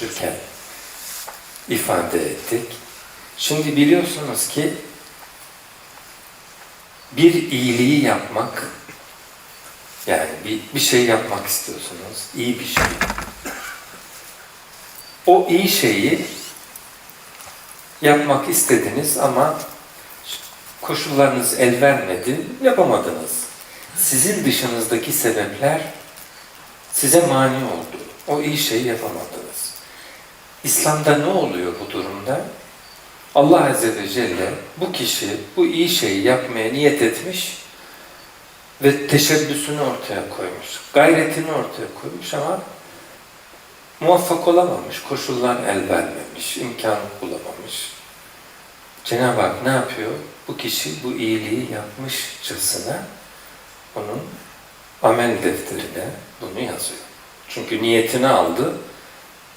konuşurken ifade ettik. Şimdi biliyorsunuz ki bir iyiliği yapmak yani bir, bir şey yapmak istiyorsunuz, iyi bir şey. O iyi şeyi yapmak istediniz ama koşullarınız el vermedi, yapamadınız. Sizin dışınızdaki sebepler size mani oldu. O iyi şeyi yapamadınız. İslam'da ne oluyor bu durumda? Allah Azze ve Celle bu kişi bu iyi şeyi yapmaya niyet etmiş ve teşebbüsünü ortaya koymuş. Gayretini ortaya koymuş ama muvaffak olamamış. Koşullar el vermemiş, imkan bulamamış. Cenab-ı Hak ne yapıyor? Bu kişi bu iyiliği yapmışçasına onun amel defterine bunu yazıyor. Çünkü niyetini aldı,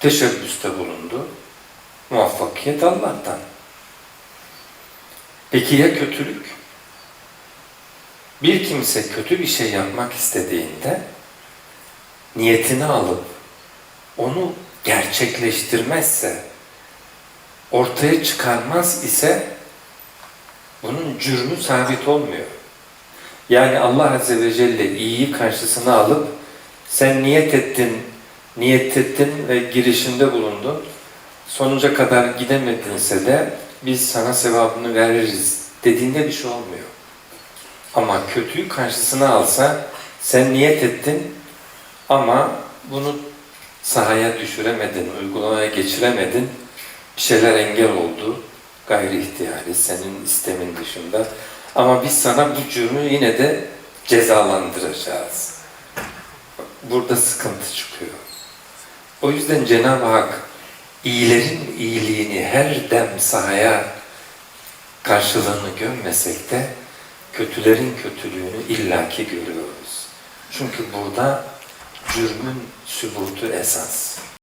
teşebbüste bulundu. Muvaffakiyet Allah'tan. Peki ya kötülük? Bir kimse kötü bir şey yapmak istediğinde niyetini alıp onu gerçekleştirmezse, ortaya çıkarmaz ise bunun cürmü sabit olmuyor. Yani Allah Azze ve Celle iyiyi karşısına alıp sen niyet ettin, niyet ettin ve girişinde bulundun. Sonuca kadar gidemedinse de biz sana sevabını veririz dediğinde bir şey olmuyor. Ama kötüyü karşısına alsa sen niyet ettin ama bunu sahaya düşüremedin, uygulamaya geçiremedin. Bir şeyler engel oldu. Gayri ihtiyari, senin istemin dışında. Ama biz sana bu cürmü yine de cezalandıracağız. Burada sıkıntı çıkıyor. O yüzden Cenab-ı Hak iyilerin iyiliğini her dem sahaya karşılığını gömmesek de kötülerin kötülüğünü illaki görüyoruz. Çünkü burada cürmün sübutu esas.